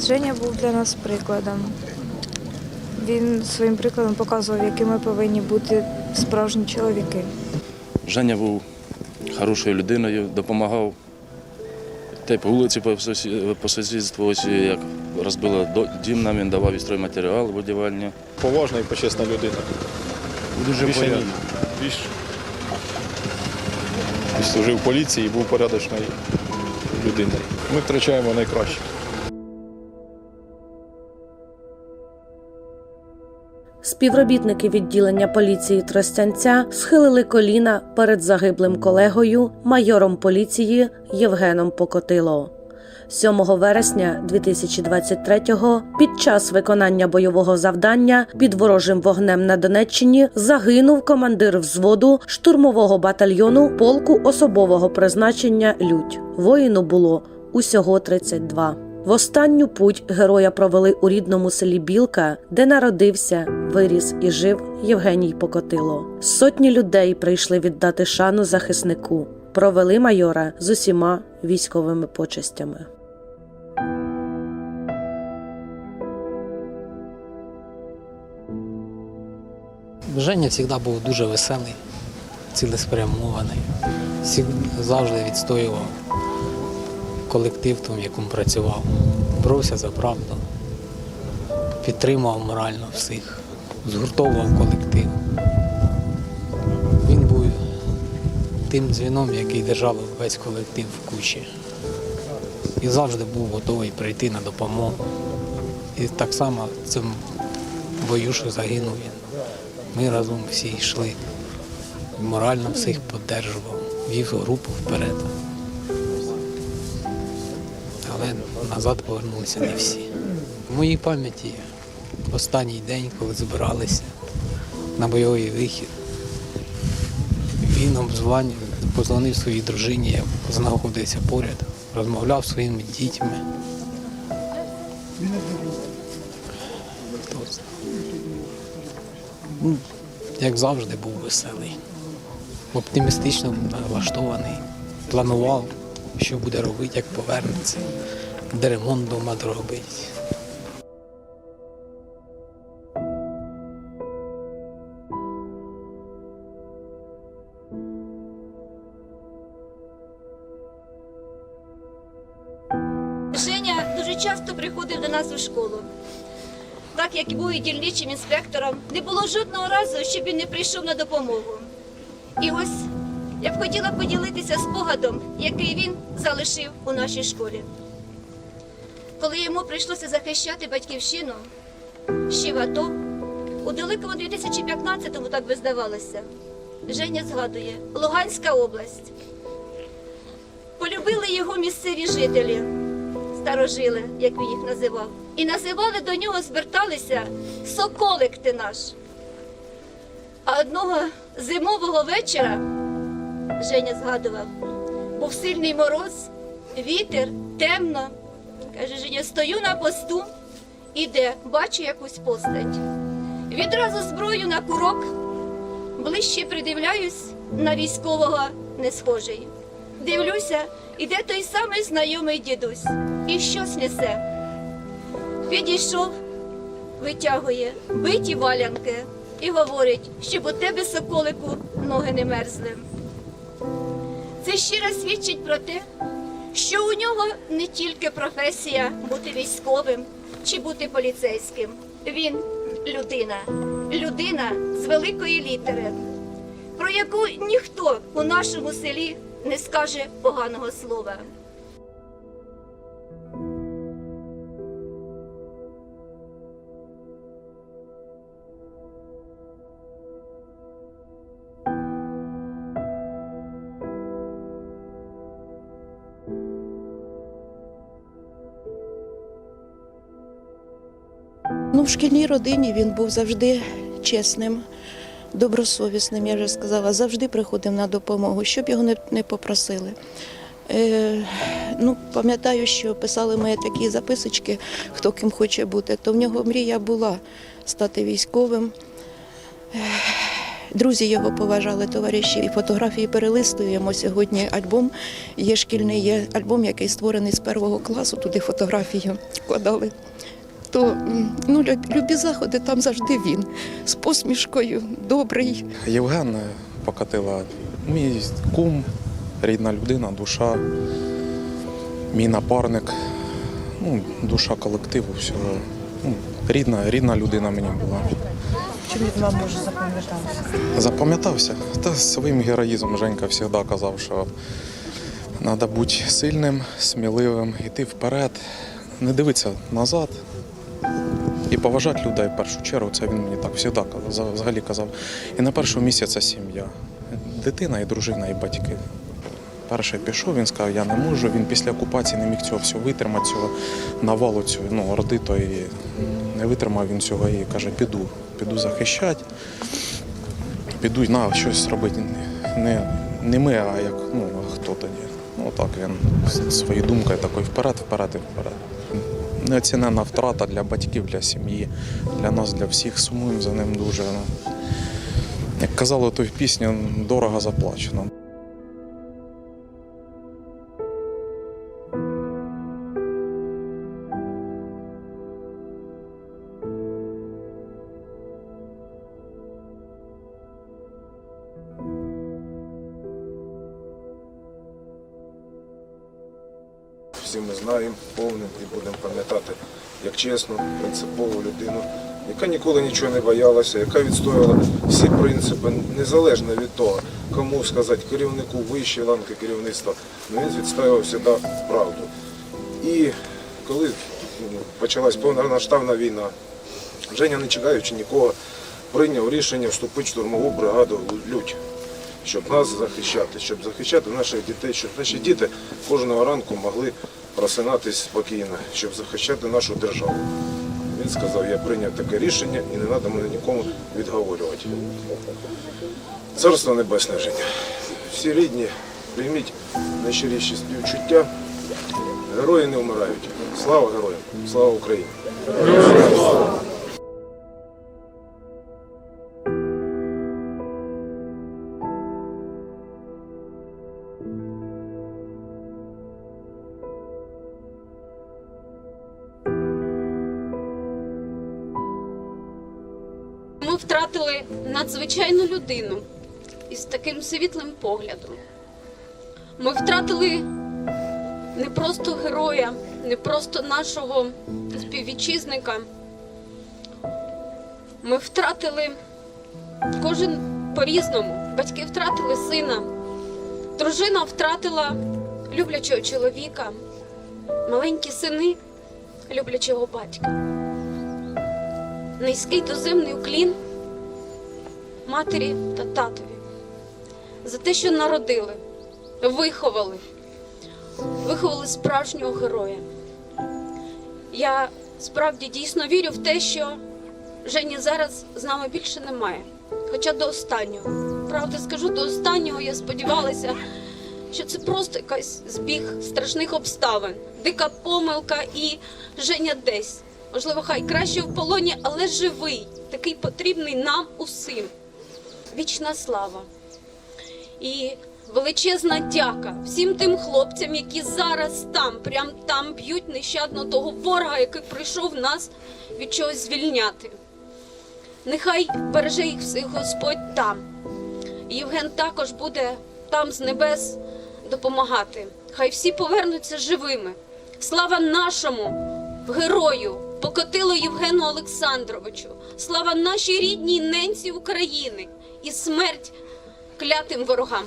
Женя був для нас прикладом. Він своїм прикладом показував, якими повинні бути справжні чоловіки. Женя був хорошою людиною, допомагав. Та й по вулиці по, сусідству, ось як розбила дім нам, він давав і стройматеріал будівельні. поважна і почесна людина. Дуже Більше ні. І служив в поліції і був порядочною людиною. Ми втрачаємо найкраще. Співробітники відділення поліції Тростянця схилили коліна перед загиблим колегою, майором поліції Євгеном Покотило. 7 вересня 2023-го під час виконання бойового завдання під ворожим вогнем на Донеччині загинув командир взводу штурмового батальйону полку особового призначення Людь. Воїну було усього 32. В останню путь героя провели у рідному селі Білка, де народився, виріс і жив Євгеній Покотило. Сотні людей прийшли віддати шану захиснику. Провели майора з усіма військовими почестями. Женя завжди був дуже веселий, цілеспрямований. Завжди відстоював колектив, в якому працював. Боровся за правду, підтримував морально всіх, згуртовував колектив. Він був тим дзвіном, який держав весь колектив в кучі. І завжди був готовий прийти на допомогу. І так само цьому бою, що загинув він. Ми разом всі йшли. Морально всіх підтримував, вів групу вперед. Назад повернулися не всі. В моїй пам'яті останній день, коли збиралися на бойовий вихід, він обзвонив, позвонив своїй дружині, я знаходився поряд, розмовляв зі своїми дітьми. Ну, як завжди, був веселий, оптимістично налаштований, планував, що буде робити, як повернеться, де ремонт доробить. Женя дуже часто приходив до нас у школу. Так як і був і дільничим інспектором, не було жодного разу, щоб він не прийшов на допомогу. І ось я б хотіла поділитися спогадом, який він залишив у нашій школі. Коли йому прийшлося захищати батьківщину ще в АТО, у далекому 2015-му, так би здавалося, Женя згадує Луганська область. Полюбили його місцеві жителі старожили, як він їх називав. І називали до нього, зверталися Соколик ти наш. А одного зимового вечора, Женя згадував, був сильний мороз, вітер, темно. Каже, Женя, стою на посту, іде, бачу якусь постать. Відразу зброю на курок, ближче придивляюсь на військового не схожий. Дивлюся, іде той самий знайомий дідусь і щось несе. Підійшов, витягує биті валянки і говорить, щоб у тебе, соколику, ноги не мерзли. Це щиро свідчить про те, що у нього не тільки професія бути військовим чи бути поліцейським. Він людина, людина з великої літери, про яку ніхто у нашому селі не скаже поганого слова. Ну, в шкільній родині він був завжди чесним, добросовісним, я вже сказала, завжди приходив на допомогу, щоб його не, попросили. Е, ну, пам'ятаю, що писали мої такі записочки, хто ким хоче бути, то в нього мрія була стати військовим. Е, друзі його поважали, товариші, і фотографії перелистуємо. Сьогодні альбом є шкільний, є альбом, який створений з першого класу, туди фотографію вкладали. То ну, любі заходи там завжди він з посмішкою, добрий. Євген Покатила, мій кум, рідна людина, душа, мій напарник, ну, душа колективу всього. Ну, рідна, рідна людина мені була. Чим він вам може запам'ятався? Запам'ятався. Та своїм героїзмом Женька завжди казав, що треба бути сильним, сміливим, йти вперед, не дивитися назад і поважати людей в першу чергу. Це він мені так завжди взагалі казав. І на першому місці це сім'я. Дитина і дружина, і батьки. Перший пішов, він сказав, я не можу. Він після окупації не міг цього всього витримати, цього навалу, цього ну, орди, то і не витримав він цього і каже, піду, піду захищати піду на щось робити. Не, не ми, а як ну, хто тоді. Ну так він своєю думкою такою вперед, вперед і вперед. Неоцінена втрата для батьків, для сім'ї, для нас, для всіх. Сумуємо за ним дуже. Ну. Як казали то в пісні, дорого заплачено. Всі ми знаємо, повним і будемо пам'ятати як чесну, принципову людину, яка ніколи нічого не боялася, яка відстоювала всі принципи, незалежно від того, кому сказати керівнику вищої ланки керівництва, але він відстоював завжди правду. І коли ну, почалась повномасштабна війна, Женя, не чекаючи нікого, прийняв рішення вступити в штурмову бригаду Лють щоб нас захищати, щоб захищати наших дітей, щоб наші діти кожного ранку могли просинатись спокійно, щоб захищати нашу державу. Він сказав, я прийняв таке рішення і не треба мене нікому відговорювати. Царство небесне Женя. Всі рідні, прийміть найщиріші співчуття. Герої не вмирають. Слава героям! Слава Україні! Ми втратили надзвичайну людину із таким світлим поглядом. Ми втратили не просто героя, не просто нашого співвітчизника. Ми втратили кожен по-різному. Батьки втратили сина, дружина втратила люблячого чоловіка, маленькі сини люблячого батька низький доземний уклін матері та татові за те, що народили, виховали, виховали справжнього героя. Я справді дійсно вірю в те, що Жені зараз з нами більше немає. Хоча до останнього. Правда, скажу, до останнього я сподівалася, що це просто якийсь збіг страшних обставин, дика помилка і Женя десь. Можливо, хай краще в полоні, але живий, такий потрібний нам усім. Вічна слава. І величезна дяка всім тим хлопцям, які зараз там, прям там б'ють нещадно того ворога, який прийшов нас від чогось звільняти. Нехай береже їх всіх Господь там. Євген також буде там з небес допомагати. Хай всі повернуться живими. Слава нашому герою, Покотило Євгену Олександровичу. Слава нашій рідній ненці України і смерть клятим ворогам.